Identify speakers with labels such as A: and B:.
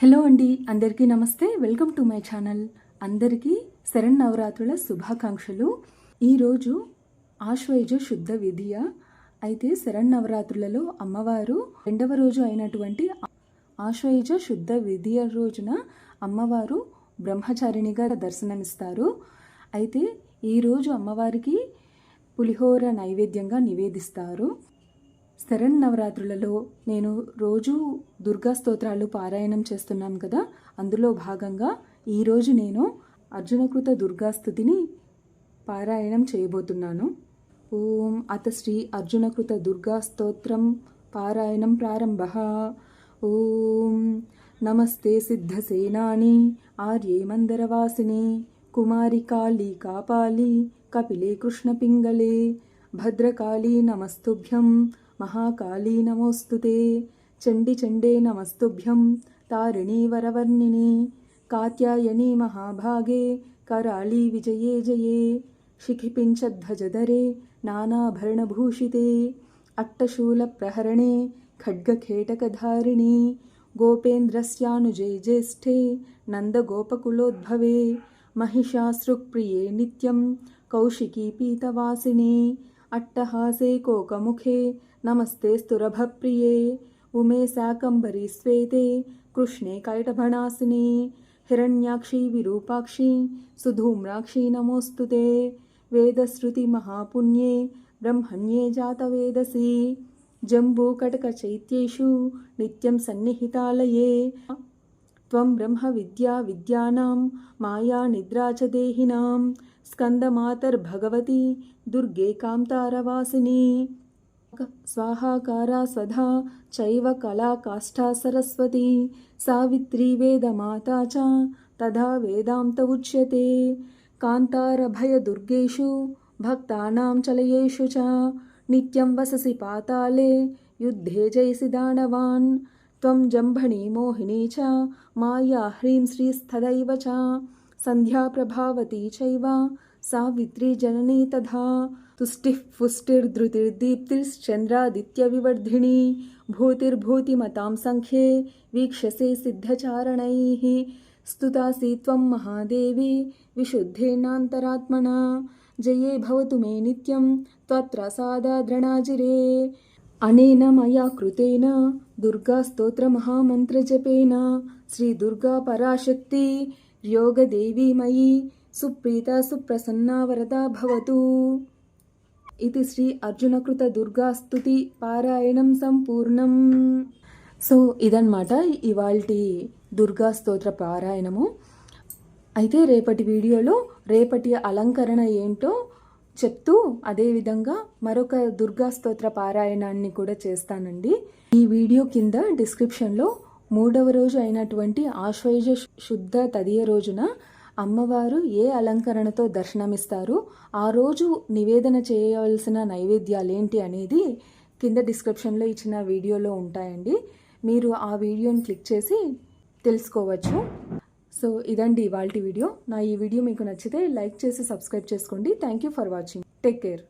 A: Hello అండి అందరికీ నమస్తే. Welcome to my channel. అందరికీ శరణ్ నవరాత్రుల శుభాకాంక్షలు. ఈరోజు ఆశ్వయుజ శుద్ధ విధియ. అయితే శరణ్ నవరాత్రులలో అమ్మవారు రెండవ రోజు అయినటువంటి ఆశ్వయుజ శుద్ధ విధియ రోజున అమ్మవారు బ్రహ్మచారిణిగా దర్శనమిస్తారు. అయితే ఈరోజు అమ్మవారికి పులిహోర నైవేద్యంగా నివేదిస్తారు. శరణ్ నవరాత్రులలో నేను రోజు దుర్గా స్తోత్రాలు పారాయణం చేస్తున్నాం కదా. అందులో భాగంగా ఈరోజు నేను అర్జునకృత దుర్గాస్థుతిని పారాయణం చేయబోతున్నాను. ఓం అత శ్రీ అర్జునకృత దుర్గా స్తోత్రం పారాయణం ప్రారంభ. ఓం నమస్తే సిద్ధసేనాని ఆర్యే మందరవాసిని కుమారి కాళీ కాపాలి కపిలే కృష్ణపింగళే భద్రకాళీ నమస్తుభ్యం మహాకాళీ నమోస్తుతే చండి చండే నమస్తుభ్యం తారిణీ వరవర్ణిని కాత్యాయనీ మహాభాగే कराळी विजये जये शिखिपिञ्चध्वजधरे नानाभरणभूषिते अट्टशूलप्रहरणे खड्गखेटकधारिणि गोपेन्द्रस्यानुजे ज्येष्ठे नन्दगोपकुलोद्भवे महिषासृक्प्रिये नित्यं कौशिकी पीतवासिने अट्टहासे कोकमुखे, नमस्ते स्तुरभप्रिये। उमे शाकम्भरी श्वेते कृष्णे कैटभणासिने, हिरण्याक्षी विरूपाक्षी, सुधूम्राक्षी नमोऽस्तु ते वेदश्रुतिमहापुण्ये ब्रह्मण्ये जातवेदसि, जम्बूकटकचैत्येषु नित्यं सन्निहितालये। త్వం బ్రహ్మ విద్యా విద్యానాం మాయా నిద్రా చ దేహినాం స్కందమాతర్భగవతి దుర్గే కాంతారవాసిని స్వాహాకారా స్వధా చైవ కళా కాష్టా సరస్వతి సావిత్రి వేదమాతా చ తథా వేదాంత ఉచ్యతే కాంతారభయదుర్గేషు భక్తానాం చలయేషు చ నిత్యం వససి పాతాళే యుద్ధే జయసి దానవాన్ त्वं जम्भणी मोहिनी च माया ह्रीं श्रीस्तदैव च सन्ध्याप्रभावती चैव सावित्री जननी तथा तुष्टिः पुष्टिर्धृतिर्दीप्तिश्चन्द्रादित्यविवर्धिनी भूतिर्भूतिमतां सङ्ख्ये वीक्षसे सिद्धचारणैः स्तुतासि त्वं महादेवी विशुद्धेनान्तरात्मना जये भवतु मे नित्यं त्वत्प्रसादाद्रणाजिरे అనేన మయా కృతేన దుర్గాస్తోత్రమహామంత్రజపేన శ్రీదుర్గాపరాశక్తి యోగదేవీమయీ సుప్రీత సుప్రసన్నా వరదా భవతు. ఇది శ్రీ అర్జునకృత దుర్గాస్తుతి పారాయణం సంపూర్ణం. సో ఇదన్నమాట ఇవాల్టి దుర్గా స్తోత్ర పారాయణము. అయితే రేపటి వీడియోలో రేపటి అలంకరణ ఏంటో చెప్తూ అదేవిధంగా మరొక దుర్గా స్తోత్ర పారాయణాన్ని కూడా చేస్తానండి. ఈ వీడియో కింద డిస్క్రిప్షన్లో మూడవ రోజు అయినటువంటి ఆశ్వయుజ శుద్ధ తదియ రోజున అమ్మవారు ఏ అలంకరణతో దర్శనమిస్తారు ఆ రోజు నివేదన చేయవలసిన నైవేద్యాలు ఏంటి అనేది కింద డిస్క్రిప్షన్లో ఇచ్చిన వీడియోలో ఉంటాయండి. మీరు ఆ వీడియోని క్లిక్ చేసి తెలుసుకోవచ్చు. సో ఇదండి ఇవాళ వీడియో. నా ఈ వీడియో మీకు నచ్చితే లైక్ చేసి సబ్స్క్రైబ్ చేసుకోండి. Thank you for watching take care